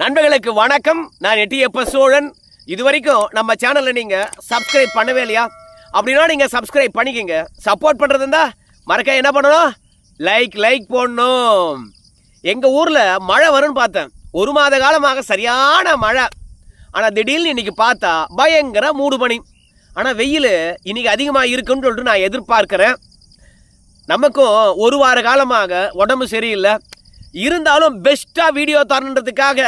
நண்பர்களுக்கு வணக்கம். நான் எட்டியப்ப சோழன். இது வரைக்கும் நம்ம சேனலை நீங்கள் சப்ஸ்கிரைப் பண்ணவே இல்லையா? அப்படின்னா நீங்கள் சப்ஸ்கிரைப் பண்ணிக்கங்க. சப்போர்ட் பண்ணுறது இருந்தால் மறக்க என்ன பண்ணணும்? லைக் லைக் போடணும். எங்கள் ஊரில் மழை வரும்னு பார்த்தேன். ஒரு மாத காலமாக சரியான மழை. ஆனால் திடீர்னு இன்றைக்கி பார்த்தா பயங்கர மூடு பனி ஆனால் வெயில் இன்றைக்கி அதிகமாக இருக்குன்னு சொல்லிட்டு நான் எதிர்பார்க்குறேன். நமக்கும் ஒரு வார காலமாக உடம்பு சரியில்லை. இருந்தாலும் பெஸ்ட்டாக வீடியோ தரணுன்றதுக்காக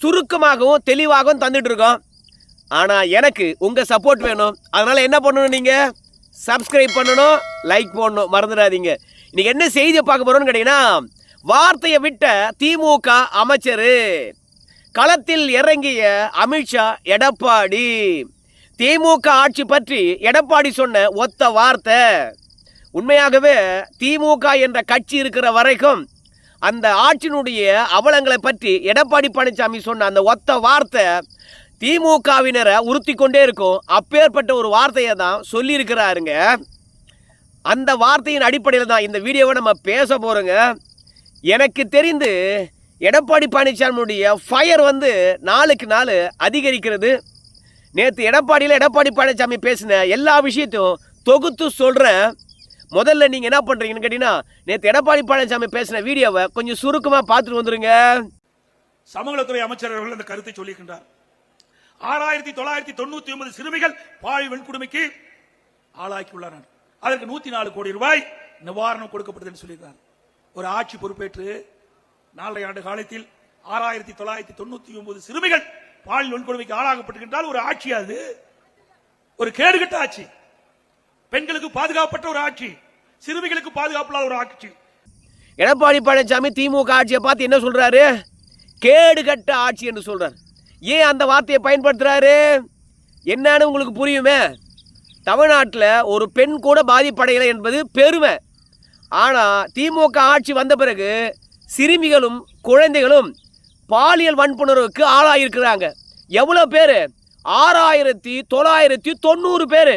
சுருக்கமாகவும் தெளிவாகவும் தந்துட்டுருக்கோம். ஆனால் எனக்கு உங்கள் சப்போர்ட் வேணும். அதனால் என்ன பண்ணணும் நீங்கள் சப்ஸ்கிரைப் பண்ணணும் லைக் போடணும். மறந்துடாதீங்க. இன்னைக்கு என்ன செய்தியை பார்க்க போகிறோன்னு கேட்டிங்கன்னா வார்த்தையை விட்ட திமுக அமைச்சர். களத்தில் இறங்கிய அமித்ஷா எடப்பாடி. திமுக ஆட்சி பற்றி எடப்பாடி சொன்ன ஒத்த வார்த்தை. உண்மையாகவே திமுக என்ற கட்சி இருக்கிற வரைக்கும் அந்த ஆட்சியினுடைய அவலங்களை பற்றி எடப்பாடி பழனிசாமி சொன்ன அந்த ஒத்த வார்த்தை திமுகவினரை உறுத்தி கொண்டே இருக்கும். அப்பேற்பட்ட ஒரு வார்த்தையை தான் சொல்லியிருக்கிறாருங்க. அந்த வார்த்தையின் அடிப்படையில் தான் இந்த வீடியோவை நம்ம பேச போகிறோங்க எனக்கு தெரிந்து எடப்பாடி பழனிசாமியுடைய ஃபயர் வந்து நாளுக்கு நாள் அதிகரிக்கிறது. நேற்று எடப்பாடியில் எடப்பாடி பழனிசாமி பேசின எல்லா விஷயத்தையும் தொகுத்து சொல்கிறேன் முதல்ல நீங்கள் என்ன பண்ணுறீங்கன்னு கேட்டிங்கன்னா நேற்று எடப்பாடி பழனிசாமி பேசின வீடியோவை கொஞ்சம் சுருக்கமாக பார்த்துட்டு வந்துருங்க. சமூகத்துறை அமைச்சர் அவர்கள் அந்த கருத்தை சொல்லியிருக்கின்றார். ஆறாயிரத்தி தொள்ளாயிரத்தி தொண்ணூத்தி ஒன்பது சிறுமிகள் பாழ் வெண்குடுமைக்கு ஆளாக்கியுள்ளனர் அதற்கு நூத்தி நாலு கோடி ரூபாய் நிவாரணம் கொடுக்கப்பட்டதுன்னு சொல்லியிருக்கார். ஒரு ஆட்சி பொறுப்பேற்று நாலரை ஆண்டு காலத்தில் ஆறாயிரத்தி தொள்ளாயிரத்தி தொண்ணூத்தி ஒன்பது சிறுமிகள் பாலியல் வன்கொடுமைக்கு ஆளாகப்பட்டிருக்கின்றால் ஒரு ஆட்சி அது. ஒரு கேடுகட்ட ஆட்சி. பெண்களுக்கு பாதுகாப்பற்ற ஒரு ஆட்சி. சிறுமிகளுக்கு பாதுகாப்பில்லாத ஒரு ஆட்சி. எடப்பாடி பழனிசாமி திமுக ஆட்சியை பார்த்து என்ன சொல்கிறாரு கேடு கட்ட ஆட்சி என்று சொல்கிறார் ஏன் அந்த வார்த்தையை பயன்படுத்துகிறாரு என்னன்னு உங்களுக்கு புரியுமே? தமிழ்நாட்டில் ஒரு பெண் கூட பாதிப்படையலை என்பது பெருமை. ஆனால் திமுக ஆட்சி வந்த பிறகு சிறுமிகளும் குழந்தைகளும் பாலியல் வன்புணர்வுக்கு ஆளாயிருக்கிறாங்க. எவ்வளோ பேர்? ஆறாயிரத்தி தொள்ளாயிரத்தி தொண்ணூறு பேர்.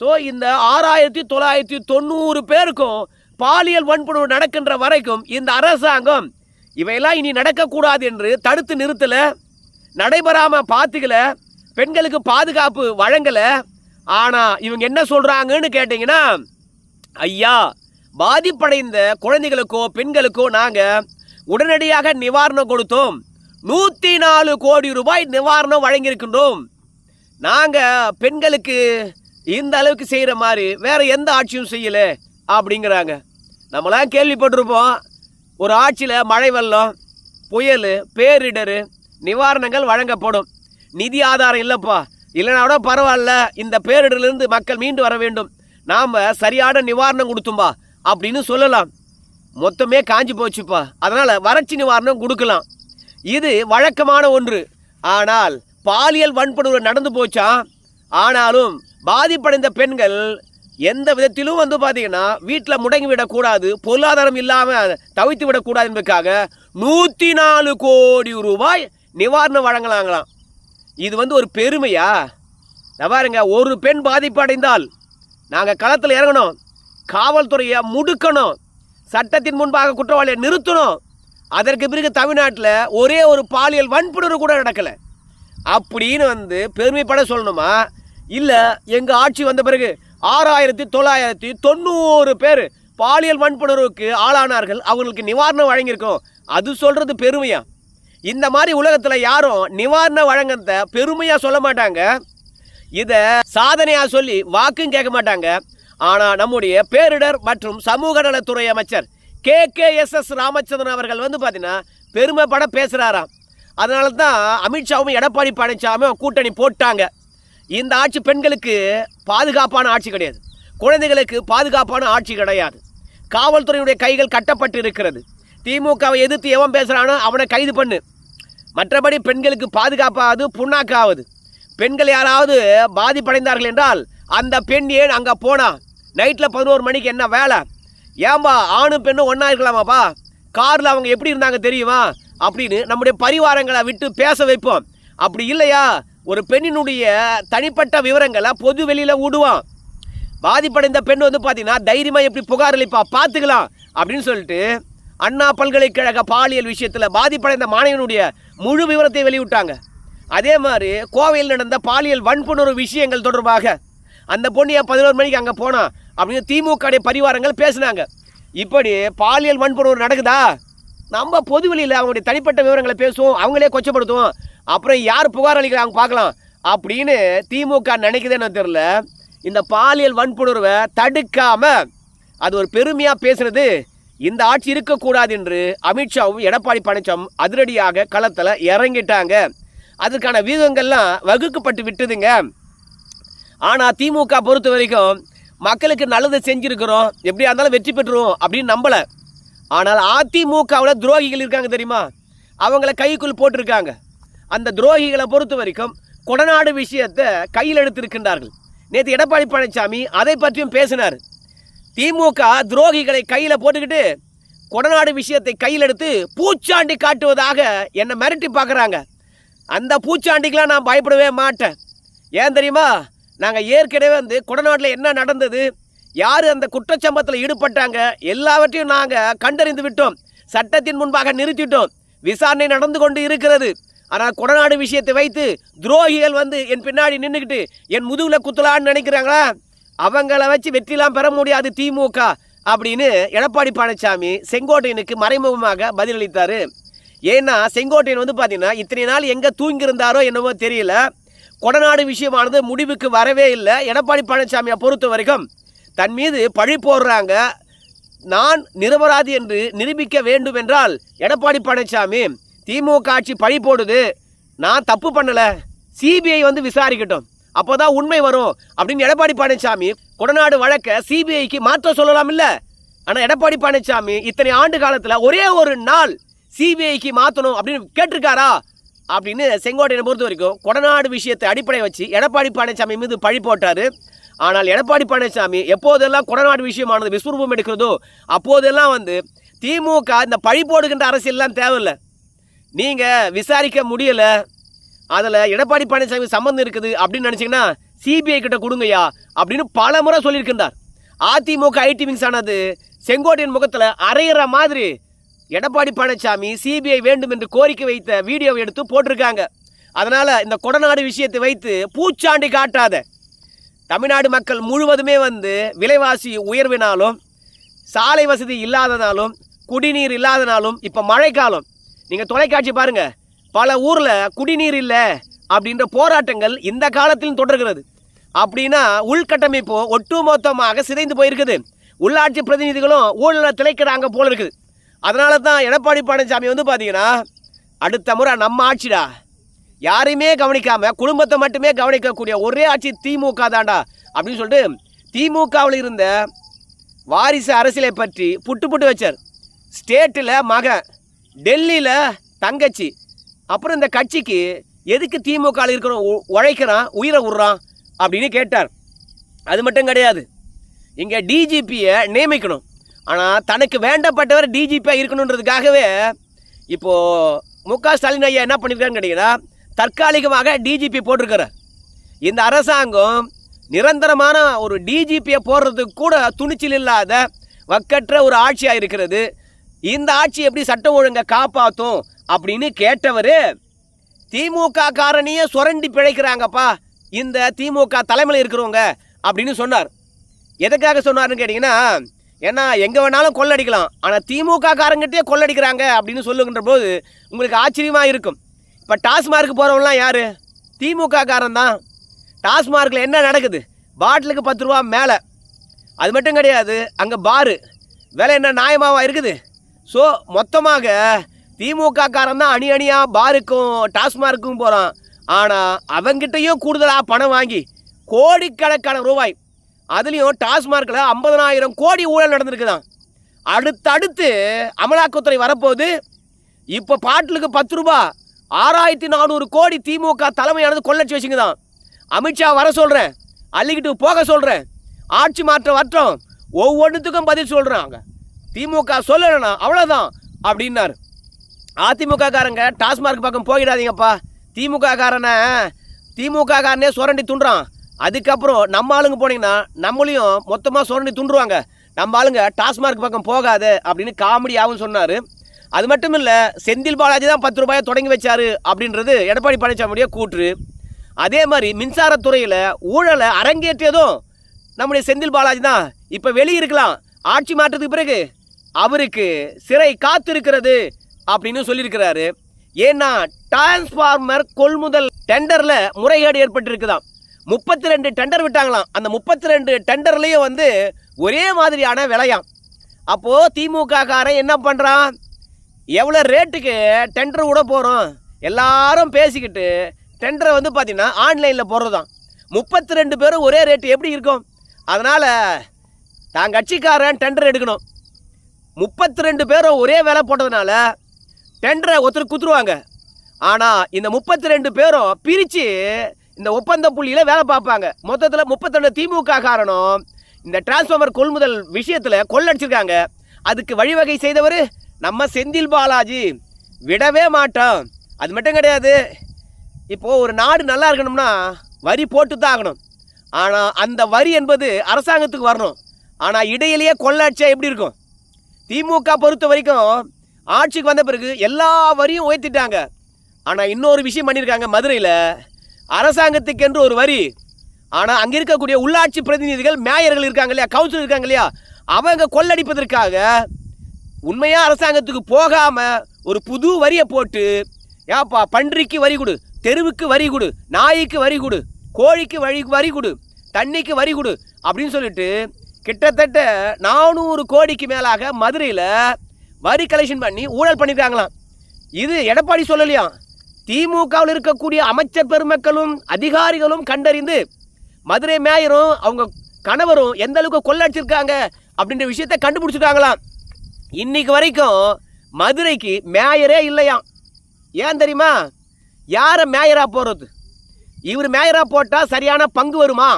ஸோ இந்த ஆறாயிரத்தி தொள்ளாயிரத்தி தொண்ணூறு பேருக்கும் பாலியல் வன்புணர்வு நடக்கின்ற வரைக்கும் இந்த அரசாங்கம் இவையெல்லாம் இனி நடக்கக்கூடாது என்று தடுத்து நிறுத்தலை நடைபெறாமல் பார்த்துக்கல பெண்களுக்கு பாதுகாப்பு வழங்கலை. ஆனால் இவங்க என்ன சொல்கிறாங்கன்னு கேட்டிங்கன்னா ஐயா பாதிப்படைந்த குழந்தைகளுக்கோ பெண்களுக்கோ நாங்கள் உடனடியாக நிவாரணம் கொடுத்தோம். நூற்றி நாலு கோடி ரூபாய் நிவாரணம் வழங்கியிருக்கின்றோம். நாங்கள் பெண்களுக்கு இந்த அளவுக்கு செய்கிற மாதிரி வேறு எந்த ஆட்சியும் செய்யலை அப்படிங்கிறாங்க. நம்மளாம் கேள்விப்பட்டிருப்போம் ஒரு ஆட்சியில் மழை வெள்ளம் புயல் பேரிடர் நிவாரணங்கள் வழங்கப்படும். நிதி ஆதாரம் இல்லைப்பா. இல்லைனா கூட பரவாயில்ல இந்த பேரிடர்லேருந்து மக்கள் மீண்டு வர வேண்டும். நாம் சரியான நிவாரணம் கொடுத்தும்பா அப்படின்னு சொல்லலாம். மொத்தமே காஞ்சி போச்சுப்பா. அதனால் வறட்சி நிவாரணம் கொடுக்கலாம். இது வழக்கமான ஒன்று. ஆனால் பாலியல் வன்புணர்வு நடந்து போச்சா? ஆனாலும் பாதிப்படைந்த பெண்கள் எந்த விதத்திலும் வந்து பார்த்தீங்கன்னா வீட்டில் முடங்கி விடக்கூடாது பொருளாதாரம் இல்லாமல் தவித்து விடக்கூடாது என்பதற்காக நூற்றி நாலு கோடி ரூபாய் நிவாரணம் வழங்கலாங்களாம். இது வந்து ஒரு பெருமையா? பாருங்க ஒரு பெண் பாதிப்பு அடைந்தால் நாங்கள் களத்தில் இறங்கணும் காவல்துறையை முடுக்கணும் சட்டத்தின் முன்பாக குற்றவாளியை நிறுத்தணும். அதற்கு பிறகு தமிழ்நாட்டில் ஒரே ஒரு பாலியல் வன்புணர்வு கூட நடக்கலை. அப்படின்னு வந்து பெருமைப்பட சொல்லணுமா? இல்லை எங்கள் ஆட்சி வந்த பிறகு ஆறாயிரத்தி தொள்ளாயிரத்தி தொண்ணூறு பேர் பாலியல் வன்புணர்வுக்கு ஆளானார்கள். அவங்களுக்கு நிவாரணம் வழங்கியிருக்கோம். அது சொல்கிறது பெருமையா? இந்த மாதிரி உலகத்தில் யாரும் நிவாரணம் வழங்குறத பெருமையாக சொல்ல மாட்டாங்க. இதை சாதனையாக சொல்லி வாக்கும் கேட்க மாட்டாங்க. ஆனால் நம்முடைய பேரிடர் மற்றும் சமூக நலத்துறை அமைச்சர் K. K. S. S. Ramachandran அவர்கள் வந்து பார்த்தீங்கன்னா பெருமைப்பட பேசுகிறாராம் அதனால தான் அமித்ஷாவும் எடப்பாடி பழனிசாமியும் கூட்டணி போட்டாங்க. இந்த ஆட்சி பெண்களுக்கு பாதுகாப்பான ஆட்சி கிடையாது. குழந்தைகளுக்கு பாதுகாப்பான ஆட்சி கிடையாது. காவல்துறையுடைய கைகள் கட்டப்பட்டு இருக்கிறது திமுகவை எதிர்த்து எவன் பேசுகிறானோ அவனை கைது பண்ணு. மற்றபடி பெண்களுக்கு பாதுகாப்பாவது புண்ணாக்காவது. பெண்கள் யாராவது பாதிப்படைந்தார்கள் என்றால் அந்த பெண் ஏன் அங்கே போனா? நைட்டில் பதினோரு மணிக்கு என்ன வேலை? ஏன்பா ஆணும் பெண்ணும் ஒன்றா இருக்கலாமாப்பா? காரில் அவங்க எப்படி இருந்தாங்க தெரியுமா? அப்படின்னு நம்முடைய பரிவாரங்களை விட்டு பேச வைப்போம். அப்படி இல்லையா? ஒரு பெண்ணினுடைய தனிப்பட்ட விவரங்களை பொது வெளியில் விடுவான் பாதிப்படைந்த பெண் வந்து பார்த்தீங்கன்னா தைரியமாக எப்படி புகார் அளிப்பா? பார்த்துக்கலாம் அப்படின்னு சொல்லிட்டு அண்ணா பல்கலைக்கழக பாலியல் விஷயத்தில் பாதிப்படைந்த மாணவனுடைய முழு விவரத்தை வெளியிட்டாங்க. அதே மாதிரி கோவையில் நடந்த பாலியல் வன்புணர்வு விஷயங்கள் தொடர்பாக அந்த பொண்ணு ஏன் பதினோரு மணிக்கு அங்கே போனா அப்படின்னு திமுக பரிவாரங்கள் பேசுனாங்க. இப்படி பாலியல் வன்புணர்வு நடக்குதா? நம்ம பொதுவெளியில் அவங்களுடைய தனிப்பட்ட விவரங்களை பேசுவோம் அவங்களே கொச்சப்படுத்துவோம். அப்புறம் யார் புகார் அளிக்கிறாங்க பார்க்கலாம். அப்படின்னு திமுக நினைக்குதுன்னு தெரில இந்த பாலியல் வன்புணர்வை தடுக்காம அது ஒரு பெருமையாக பேசுனது இந்த ஆட்சி இருக்கக்கூடாது என்று அமித்ஷாவும் எடப்பாடி பழனிசாமி அதிரடியாக களத்தில் இறங்கிட்டாங்க. அதுக்கான வியூகங்கள்லாம் வகுக்கப்பட்டு விட்டுதுங்க. ஆனால் திமுக பொறுத்த வரைக்கும் மக்களுக்கு நல்லது செஞ்சுருக்கிறோம். எப்படியா இருந்தாலும் வெற்றி பெற்றுருவோம் அப்படின்னு நம்பலை. ஆனால் அதிமுகவில் துரோகிகள் இருக்காங்க தெரியுமா? அவங்கள கைக்குள் போட்டிருக்காங்க. அந்த துரோகிகளை பொறுத்த வரைக்கும் கொடநாடு விஷயத்தை கையில் எடுத்திருக்கின்றார்கள். நேற்று எடப்பாடி பழனிசாமி அதை பற்றியும் பேசினார். திமுக துரோகிகளை கையில் போட்டுக்கிட்டு கொடநாடு விஷயத்தை கையில் எடுத்து பூச்சாண்டி காட்டுவதாக என்னை மிரட்டி பார்க்குறாங்க. அந்த பூச்சாண்டிக்கெலாம் நான் பயப்படவே மாட்டேன். ஏன் தெரியுமா? நாங்கள் ஏற்கனவே வந்து கொடநாட்டில் என்ன நடந்தது யார் அந்த குற்றச்சம்பத்தில் ஈடுபட்டாங்க எல்லாவற்றையும் நாங்கள் கண்டறிந்து விட்டோம். சட்டத்தின் முன்பாக நிறுத்திட்டோம். விசாரணை நடந்து கொண்டு இருக்கிறது. ஆனால் கொடநாடு விஷயத்தை வைத்து துரோகிகள் வந்து என் பின்னாடி நின்றுக்கிட்டு என் முதுகில் குத்தலான்னு நினைக்கிறாங்களா? அவங்கள வச்சு வெற்றிலாம் பெற முடியாது திமுக அப்படின்னு எடப்பாடி பழனிசாமி செங்கோட்டையனுக்கு மறைமுகமாக பதிலளித்தார். ஏன்னா செங்கோட்டையன் வந்து பார்த்தீங்கன்னா இத்தனை நாள் எங்கே தூங்கியிருந்தாரோ என்னவோ தெரியல. கொடநாடு விஷயமானது முடிவுக்கு வரவே இல்லை. எடப்பாடி பழனிசாமியை பொறுத்த வரைக்கும் தன் மீது பழி போடுறாங்க. நான் நிரபராதி என்று நிரூபிக்க வேண்டும் என்றால் எடப்பாடி பழனிசாமி திமுக ஆட்சி பழி போடுது. நான் தப்பு பண்ணலை. சிபிஐ வந்து விசாரிக்கட்டும். அப்போ தான் உண்மை வரும். அப்படின்னு எடப்பாடி பழனிசாமி கொடநாடு வழக்க சிபிஐக்கு மாற்ற சொல்லலாம் இல்லை. ஆனால் எடப்பாடி பழனிசாமி இத்தனை ஆண்டு காலத்தில் ஒரே ஒரு நாள் சிபிஐக்கு மாற்றணும் அப்படின்னு கேட்டிருக்காரா? அப்படின்னு செங்கோட்டையை பொறுத்த வரைக்கும் கொடநாடு விஷயத்தை அடிப்படை வச்சு எடப்பாடி பழனிசாமி மீது பழி போட்டார். ஆனால் எடப்பாடி பழனிசாமி எப்போதெல்லாம் கொடநாடு விஷயமானது விஸ்வரூபம் எடுக்கிறதோ அப்போதெல்லாம் வந்து திமுக இந்த பழி போடுகின்ற அரசியல்லாம் தேவையில்லை. நீங்கள் விசாரிக்க முடியல. அதில் எடப்பாடி பழனிசாமி சம்மந்தம் இருக்குது அப்படின்னு நினச்சிங்கன்னா சிபிஐ கிட்ட கொடுங்கய்யா அப்படின்னு பல முறை சொல்லியிருக்கின்றார். அதிமுக ஐடி விங்ஸ் ஆனது செங்கோட்டையின் முகத்தில் அரையிற மாதிரி எடப்பாடி பழனிசாமி சிபிஐ வேண்டும் என்று கோரிக்கை வைத்த வீடியோவை எடுத்து போட்டிருக்காங்க. அதனால் இந்த கொடநாடு விஷயத்தை வைத்து பூச்சாண்டி காட்டாத தமிழ்நாடு மக்கள் முழுவதுமே வந்து விலைவாசி உயர்வினாலும் சாலை வசதி இல்லாதனாலும் குடிநீர் இல்லாதனாலும் இப்போ மழைக்காலம் நீங்கள் தொலைக்காட்சி பாருங்க. பல ஊரில் குடிநீர் இல்லை அப்படின்ற போராட்டங்கள் இந்த காலத்திலும் தொடர்கிறது. அப்படின்னா உள்கட்டமைப்பு ஒட்டுமொத்தமாக சிதைந்து போயிருக்குது. உள்ளாட்சி பிரதிநிதிகளும் ஊழலில் திளைக்கிறாங்க போல இருக்குது. அதனால தான் எடப்பாடி பழனிசாமி வந்து பார்த்தீங்கன்னா அடுத்த முறை நம்ம ஆட்சிடா. யாரையுமே கவனிக்காம குடும்பத்தை மட்டுமே கவனிக்கக்கூடிய ஒரே ஆட்சி திமுக தாண்டா அப்படின்னு சொல்லிட்டு திமுகவில் இருந்த வாரிசு அரசியலை பற்றி புட்டு புட்டு வச்சார். ஸ்டேட்டில் மகன் டெல்லியில் தங்கச்சி அப்புறம் இந்த கட்சிக்கு எதுக்கு திமுக இருக்கிறோம் உழைக்கிறான் உயிரை விட்றான் அப்படின்னு கேட்டார். அது மட்டும் கிடையாது. இங்கே டிஜிபியை நியமிக்கணும். ஆனால் தனக்கு வேண்டப்பட்டவர் டிஜிபியாக இருக்கணுன்றதுக்காகவே இப்போது மு க ஸ்டாலின் ஐயா என்ன பண்ணியிருக்காருன்னு கேட்டிங்கன்னா தற்காலிகமாக டிஜிபி போட்டிருக்கிறார் இந்த அரசாங்கம் நிரந்தரமான ஒரு டிஜிபியை போடுறதுக்கு கூட துணிச்சல் இல்லாத வக்கற்ற ஒரு ஆட்சியாக இருக்கிறது. இந்த ஆட்சி எப்படி சட்டம் ஒழுங்கை காப்பாற்றும் அப்படின்னு கேட்டவர் திமுக காரணியே சுரண்டி பிழைக்கிறாங்கப்பா. இந்த திமுக தலைமையில் இருக்கிறவங்க அப்படின்னு சொன்னார். எதுக்காக சொன்னார்னு கேட்டிங்கன்னா ஏன்னா எங்கே வேணாலும் கொள்ளடிக்கலாம். ஆனால் திமுக காரங்கிட்டே கொள்ளடிக்கிறாங்க அப்படின்னு சொல்லுகின்ற போது உங்களுக்கு ஆச்சரியமாக இருக்கும். இப்போ டாஸ்மார்க் போகிறவங்களாம் யார்? திமுக காரன் தான். டாஸ்மார்க்கில் என்ன நடக்குது? பாட்டிலுக்கு பத்து ரூபா மேலே. அது மட்டும் கிடையாது அங்கே பாரு. விலை என்ன நியாயமாவா இருக்குது? ஸோ மொத்தமாக திமுக காரன் தான் அணி அணியாக பாருக்கும் டாஸ்மார்க்கும் போகிறான் ஆனால் அவங்கிட்டையும் கூடுதலாக பணம் வாங்கி கோடிக்கணக்கான ரூபாய். அதுலேயும் டாஸ்மார்க்கில் ஐம்பதனாயிரம் கோடி ஊழல் நடந்திருக்குதான். அடுத்தடுத்து அமலாக்கத்துறை வரப்போகுது இப்போ பாட்டிலுக்கு பத்து ரூபா ஆறாயிரத்தி நானூறு கோடி திமுக தலைமையானது கொள்ளச்சி வச்சுங்க தான் அமித்ஷா வர சொல்கிறேன் அள்ளிக்கிட்டு போக சொல்கிறேன் ஆட்சி மாற்றம் வட்டம் ஒவ்வொன்றுத்துக்கும் பதில் சொல்கிறாங்க திமுக சொல்லலைண்ணா அவ்வளோதான் அப்படின்னாரு. அதிமுக காரங்க டாஸ்மார்க் பக்கம் போயிடாதீங்கப்பா. திமுக காரனை திமுக காரனே சுரண்டி துண்டுறான் அதுக்கப்புறம் நம்ம ஆளுங்க போனீங்கன்னா நம்மளையும் மொத்தமாக சுரண்டி துண்டுருவாங்க நம்ம ஆளுங்க டாஸ்மார்க் பக்கம் போகாத அப்படின்னு காமெடியாகவும் சொன்னார். அது மட்டும் இல்லை செந்தில் பாலாஜி தான் பத்து ரூபாயை தொடங்கி வச்சார் அப்படின்றது எடப்பாடி பழனிசாமியுடைய கூற்று. அதே மாதிரி மின்சாரத்துறையில் ஊழலை அரங்கேற்றியதும் நம்முடைய செந்தில் பாலாஜி தான். இப்போ வெளியிருக்கலாம் ஆட்சி மாற்றத்துக்கு பிறகு அவருக்கு சிறை காத்திருக்கிறது அப்படின்னு சொல்லியிருக்கிறாரு. ஏன்னா டிரான்ஸ்ஃபார்மர் கொள்முதல் டெண்டரில் முறைகேடு ஏற்பட்டிருக்குதாம். முப்பத்தி ரெண்டு டெண்டர் விட்டாங்களாம். அந்த முப்பத்தி ரெண்டு டெண்டர்லேயும் வந்து ஒரே மாதிரியான விலையாம். அப்போது திமுக காரன் என்ன பண்ணுறான் எவ்வளோ ரேட்டுக்கு டெண்டர் விட போகிறோம் எல்லாரும் பேசிக்கிட்டு டெண்டரை வந்து பார்த்திங்கன்னா ஆன்லைனில் போடுறது தான் முப்பத்தி ரெண்டு பேரும் ஒரே ரேட்டு எப்படி இருக்கும்? அதனால் தான் கட்சிக்காரன் டெண்டர் எடுக்கணும். முப்பத்தி ரெண்டு பேரும் ஒரே வேலை போட்டதுனால டெண்டரை ஒருத்தர் குத்துருவாங்க. ஆனால் இந்த முப்பத்தி ரெண்டு பேரும் பிரித்து இந்த ஒப்பந்த புள்ளியில் வேலை பார்ப்பாங்க. மொத்தத்தில் முப்பத்தி திமுக காரணம் இந்த டிரான்ஸ்ஃபார்மர் கொள்முதல் விஷயத்தில் கொள்ளடிச்சிருக்காங்க. அதுக்கு வழிவகை செய்தவர் நம்ம செந்தில் பாலாஜி. விடவே மாட்டோம். அது மட்டும் கிடையாது. இப்போது ஒரு நாடு நல்லா இருக்கணும்னா வரி போட்டு தான் ஆகணும். ஆனால் அந்த வரி என்பது அரசாங்கத்துக்கு வரணும். ஆனால் இடையிலேயே கொள்ளாட்சியாக எப்படி இருக்கும்? திமுக பொறுத்த வரைக்கும் ஆட்சிக்கு வந்த பிறகு எல்லா வரியும் உயர்த்திட்டாங்க. ஆனால் இன்னொரு விஷயம் பண்ணியிருக்காங்க மதுரையில். அரசாங்கத்துக்கென்று ஒரு வரி. ஆனால் அங்கே இருக்கக்கூடிய உள்ளாட்சி பிரதிநிதிகள் மேயர்கள் இருக்காங்க இல்லையா கவுன்சில் இருக்காங்க இல்லையா அவங்க கொள்ளடிப்பதற்காக உண்மையாக அரசாங்கத்துக்கு போகாமல் ஒரு புது வரியை போட்டு ஏப்பா பன்றிக்கு வரி கொடு தெருவுக்கு வரி கொடு நாய்க்கு வரி கொடு கோழிக்கு வரி வரி கொடு தண்ணிக்கு வரி கொடு அப்படின்னு சொல்லிட்டு கிட்டத்தட்ட நானூறு கோடிக்கு மேலாக மதுரையில் வரி கலெக்ஷன் பண்ணி ஊழல் பண்ணியிருக்காங்களாம் இது எடப்பாடி சொல்லலையாம் திமுகவில் இருக்கக்கூடிய அமைச்சர் பெருமக்களும் அதிகாரிகளும் கண்டறிந்து மதுரை மேயரும் அவங்க கணவரும் எந்த அளவுக்கு கொள்ளடிச்சிருக்காங்க அப்படின்ற விஷயத்தை கண்டுபிடிச்சிருக்காங்களாம். இன்னைக்கு வரைக்கும் மதுரைக்கு மேயரே இல்லையாம் ஏன் தெரியுமா? யாரை மேயராக போகிறது இவர் மேயராக போட்டால் சரியான பங்கு வருமா?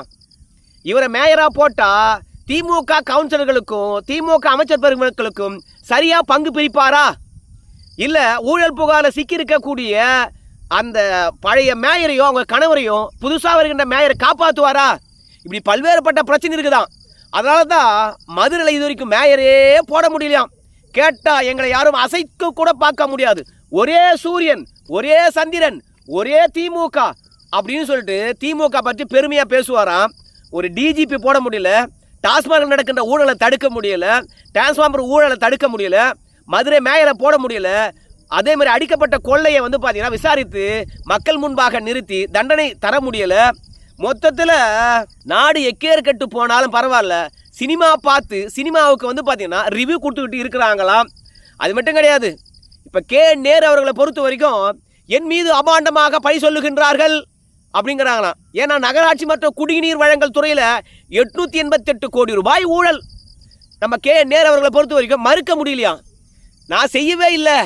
இவரை மேயராக போட்டால் திமுக கவுன்சிலர்களுக்கும் திமுக அமைச்சர் பெருமக்களுக்கும் சரியா பங்கு பிரிப்பாரா? இல்லை ஊழல் புகாரில் சிக்கியிருக்கக்கூடிய அந்த பழைய மேயரையும் அவங்க கணவரையும் புதுசாக வருகின்ற மேயரை காப்பாற்றுவாரா இப்படி பல்வேறுபட்ட பிரச்சனை இருக்குதான். அதனால தான் மதுரையில் இது வரைக்கும் மேயரே போட முடியலையாம். கேட்டால் எங்களை யாரும் அசைக்க கூட பார்க்க முடியாது. ஒரே சூரியன் ஒரே சந்திரன் ஒரே திமுக அப்படின்னு சொல்லிட்டு திமுக பற்றி பெருமையாக பேசுவாராம். ஒரு டிஜிபி போட முடியல. டாஸ்மாக நடக்கின்ற ஊழலை தடுக்க முடியல டிரான்ஸ்ஃபார்மர் ஊழலை தடுக்க முடியல மதுரை மேயரை போட முடியல அதே மாதிரி அடிக்கப்பட்ட கொள்ளையை வந்து பார்த்தீங்கன்னா விசாரித்து மக்கள் முன்பாக நிறுத்தி தண்டனை தர முடியலை. மொத்தத்தில் நாடு எக்கேர் கட்டு போனாலும் பரவாயில்ல. சினிமா பார்த்து சினிமாவுக்கு வந்து பார்த்தீங்கன்னா ரிவ்யூ கொடுத்துக்கிட்டு இருக்கிறாங்களாம். அது மட்டும் கிடையாது. இப்போ கே. நேரு அவர்களை பொறுத்த வரைக்கும் என் மீது அபாண்டமாக பழி சொல்லுகின்றார்கள். அப்படிங்கிறாங்களாம். ஏன்னா நகராட்சி மற்றும் குடிநீர் வழங்கல் துறையில் எட்நூற்றி எண்பத்தெட்டு கோடி ரூபாய் ஊழல். நம்ம கே நேர் அவர்களை பொறுத்த வரைக்கும் மறுக்க முடியலையா? நான் செய்யவே இல்லை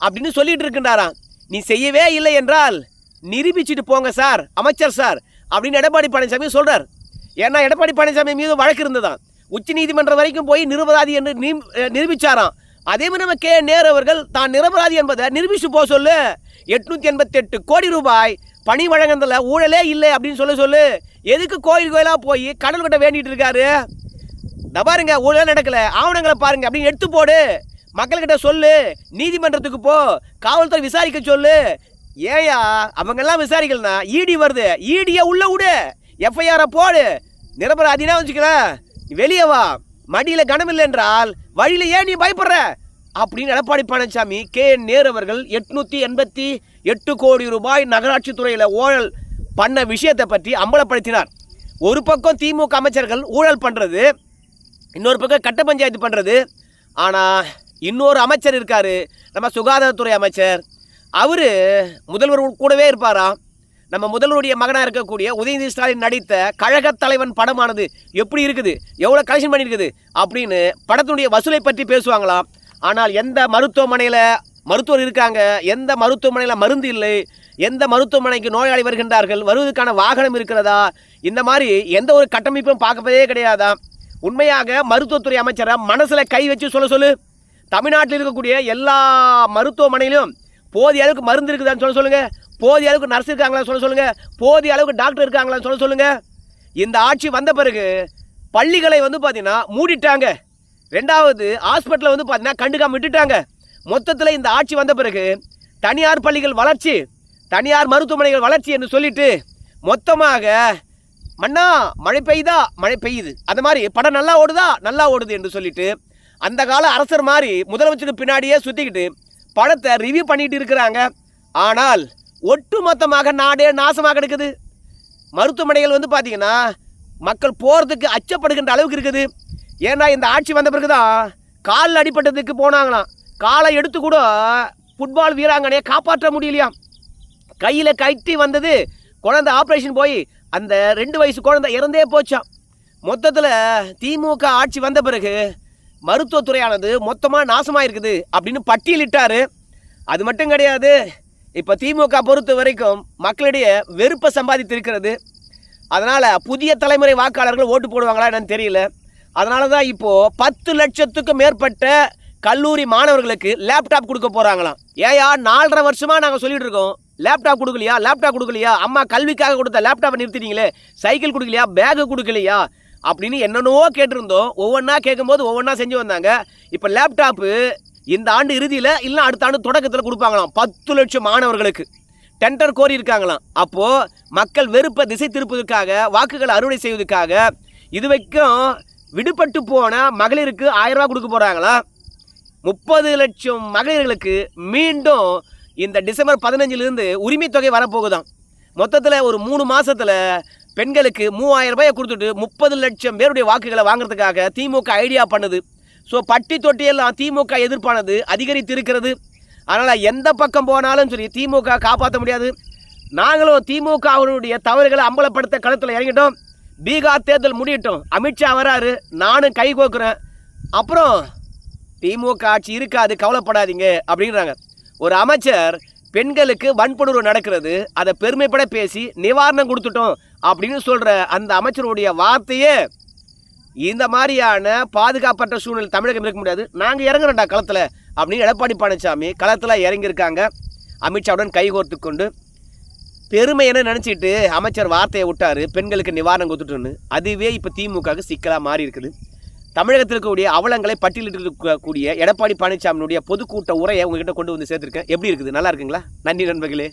அப்படின்னு சொல்லிட்டு இருக்கின்றாராம். நீ செய்யவே இல்லை என்றால் நிரூபிச்சுட்டு போங்க சார் அமைச்சர் சார் அப்படின்னு எடப்பாடி பழனிசாமி சொல்கிறார் ஏன்னா எடப்பாடி பழனிசாமி மீது வழக்கு இருந்ததாம். உச்ச நீதிமன்றம் வரைக்கும் போய் நிரபராதி என்று நிரூ- நிரூபிச்சாராம். அதே மாதிரி நம்ம கே நேரு அவர்கள் தான் நிரபராதி என்பதை நிரூபிச்சு போக சொல்லு. எட்நூற்றி எண்பத்தி எட்டு கோடி ரூபாய் பணி வழங்குறதுல ஊழலே இல்லை அப்படின்னு சொல்ல சொல்லு. எதுக்கு கோயில் கோயிலாக போய் கடல் கிட்ட வேண்டிட்டு இருக்காரு? இந்த பாருங்க ஊழலாக நடக்கலை. ஆவணங்களை பாருங்கள் அப்படின்னு எடுத்து போடு. மக்கள்கிட்ட சொல்லு. நீதிமன்றத்துக்கு போ. காவல்துறை விசாரிக்க சொல்லு. ஏயா அவங்கெல்லாம் விசாரிக்கலனா ஈடி வருது. ஈடியை உள்ளே விடு. எஃப்ஐஆரை போடு. நிரபராதினா வச்சுக்கிறேன் வெளியே வா. மடியில் கனமில்லை என்றால் வழியில் ஏன் நீ பயப்படுற. அப்படின்னு எடப்பாடி பழனிசாமி கே என் நேரு அவர்கள் எட்நூற்றி எண்பத்தி எட்டு கோடி ரூபாய் நகராட்சி துறையில் ஊழல் பண்ண விஷயத்தை பற்றி அம்பலப்படுத்தினார். ஒரு பக்கம் திமுக அமைச்சர்கள் ஊழல் பண்ணுறது இன்னொரு பக்கம் கட்ட பஞ்சாயத்து பண்ணுறது ஆனால் இன்னொரு அமைச்சர் இருக்கார் நம்ம சுகாதாரத்துறை அமைச்சர். அவர் முதல்வர் கூடவே இருப்பாராம் நம்ம முதல்வருடைய மகனாக இருக்கக்கூடிய உதயநிதி ஸ்டாலின் நடித்த கழகத் தலைவன் படமானது எப்படி இருக்குது? எவ்வளோ கலெக்ஷன் பண்ணியிருக்குது? அப்படின்னு படத்தினுடைய வசூலை பற்றி பேசுவாங்களாம். ஆனால் எந்த மருத்துவமனையில் மருத்துவர் இருக்காங்க. எந்த மருத்துவமனையில் மருந்து இல்லை? எந்த மருத்துவமனைக்கு நோயாளி வருகின்றார்கள்? வருவதற்கான வாகனம் இருக்கிறதா? இந்த மாதிரி எந்த ஒரு கட்டமைப்பும் பார்க்கவே கிடையாதா? உண்மையாக மருத்துவத்துறை அமைச்சரை மனசில் கை வச்சு சொல்ல சொல்லு. தமிழ்நாட்டில் இருக்கக்கூடிய எல்லா மருத்துவமனையிலும் போதிய அளவுக்கு மருந்து இருக்குதான்னு சொல்ல சொல்லுங்கள் போதிய அளவுக்கு நர்ஸ் இருக்காங்களா சொல்ல சொல்லுங்கள் போதிய அளவுக்கு டாக்டர் இருக்காங்களான்னு சொல்ல சொல்லுங்கள் இந்த ஆட்சி வந்த பிறகு பள்ளிகளை வந்து பார்த்தீங்கன்னா மூடிட்டாங்க. ரெண்டாவது ஹாஸ்பிட்டலில் வந்து பார்த்தீங்கன்னா கண்டுக்காம விட்டுட்டாங்க. மொத்தத்தில் இந்த ஆட்சி வந்த பிறகு தனியார் பள்ளிகள் வளர்ச்சி தனியார் மருத்துவமனைகள் வளர்ச்சி என்று சொல்லிட்டு மொத்தமாக மண்ணா மழை பெய்யுதா மழை பெய்யுது. அந்த மாதிரி படம் நல்லா ஓடுதா நல்லா ஓடுது என்று சொல்லிட்டு அந்த கால அரசர் மாதிரி முதலமைச்சருக்கு பின்னாடியே சுற்றிக்கிட்டு படத்தை ரிவ்யூ பண்ணிட்டு இருக்கிறாங்க. ஆனால் ஒட்டுமொத்தமாக நாடே நாசமாக கிடக்குது. மருத்துவமனைகள் வந்து பார்த்தீங்கன்னா மக்கள் போகிறதுக்கு அச்சப்படுகின்ற அளவுக்கு இருக்குது. ஏன்னா இந்த ஆட்சி வந்த பிறகு தான் காலில் அடிபட்டதுக்கு போனாங்களாம். காலை எடுத்து கூட ஃபுட்பால் வீராங்கனையை காப்பாற்ற முடியலையாம் கையில் கட்டி வந்தது குழந்தை ஆப்ரேஷன் போய் அந்த ரெண்டு வயசு குழந்தை இறந்தே போச்சான் மொத்தத்தில் திமுக ஆட்சி வந்த பிறகு மருத்துவத்துறையானது மொத்தமாக நாசமாக இருக்குது அப்படின்னு பட்டியலிட்டார். அது மட்டும் கிடையாது இப்போ திமுக பொறுத்த வரைக்கும் மக்களிடையே வெறுப்பை சம்பாதித்திருக்கிறது. அதனால் புதிய தலைமுறை வாக்காளர்கள் ஓட்டு போடுவாங்களா என்னன்னு தெரியல. அதனால தான் இப்போது பத்து லட்சத்துக்கும் மேற்பட்ட கல்லூரி மாணவர்களுக்கு லேப்டாப் கொடுக்க போகிறாங்களாம் ஏயா நாலரை வருஷமாக நாங்கள் சொல்லிட்டு இருக்கோம். லேப்டாப் கொடுக்கலையா? லேப்டாப் கொடுக்கலையா? அம்மா கல்விக்காக கொடுத்த லேப்டாப்பை நிறுத்திட்டீங்களே. சைக்கிள் கொடுக்கலையா? பேகு கொடுக்கலையா? அப்படின்னு என்னென்னவோ கேட்டிருந்தோம். ஒவ்வொன்றா கேட்கும்போது ஒவ்வொன்றா செஞ்சு வந்தாங்க. இப்போ லேப்டாப்பு இந்த ஆண்டு இறுதியில் இல்லை அடுத்த ஆண்டு தொடக்கத்தில் கொடுப்பாங்களாம். பத்து லட்சம் மாணவர்களுக்கு. டெண்டர் கோரி இருக்காங்களாம். அப்போது மக்கள் வெறுப்பை திசை திருப்பதற்காக வாக்குகளை அறுவடை செய்வதற்காக இது வரைக்கும் விடுபட்டு போன மகளிருக்கு ஆயிரம் ரூபா கொடுக்க போகிறாங்களா முப்பது லட்சம் மகளிர்களுக்கு மீண்டும் இந்த டிசம்பர் பதினஞ்சிலிருந்து உரிமை தொகை மொத்தத்தில் ஒரு மூணு மாதத்தில் பெண்களுக்கு மூவாயிரம் ரூபாயை கொடுத்துட்டு முப்பது லட்சம் பேருடைய வாக்குகளை வாங்குறதுக்காக திமுக ஐடியா பண்ணுது. ஸோ பட்டி தொட்டியெல்லாம் திமுக எதிர்ப்பானது அதிகரித்து இருக்கிறது அதனால் எந்த பக்கம் போனாலும் சரி திமுக காப்பாற்ற முடியாது. நாங்களும் திமுக அவருடைய தவறுகளை அம்பலப்படுத்த களத்தில் இறங்கிட்டோம். பீகார் தேர்தல் முடியட்டும். அமித்ஷா வராரு. நானும் கை கோக்குறேன். அப்புறம் திமுக ஆட்சி இருக்காது கவலைப்படாதீங்க அப்படின்றாங்க. ஒரு அமைச்சர் பெண்களுக்கு வன்புணர்வு நடக்கிறது அதை பெருமைப்பட பேசி நிவாரணம் கொடுத்துட்டோம் அப்படின்னு சொல்கிற அந்த அமைச்சருடைய வார்த்தையே இந்த மாதிரியான பாதுகாப்பற்ற சூழ்நிலை தமிழகம் இருக்க முடியாது. நாங்கள் இறங்குறோம்டா களத்தில் அப்படின்னு எடப்பாடி பழனிசாமி களத்தில் இறங்கியிருக்காங்க. அமித்ஷாவுடன் கைகோர்த்து கொண்டு பெருமை என்ன நினச்சிட்டு அமைச்சர் வார்த்தையை விட்டார் பெண்களுக்கு நிவாரணம் கொடுத்துட்டோன்னு அதுவே இப்போ திமுகவுக்கு சிக்கலாக மாறி இருக்குது தமிழகத்தில் இருக்கக்கூடிய அவலங்களை பட்டியலிட்டு எடப்பாடி பழனிசாமியுடைய பொதுக்கூட்ட உரையை உங்ககிட்ட கொண்டு வந்து சேர்த்துருக்கேன். எப்படி இருக்குது? நல்லா இருக்குங்களா? நன்றி நண்பர்களே.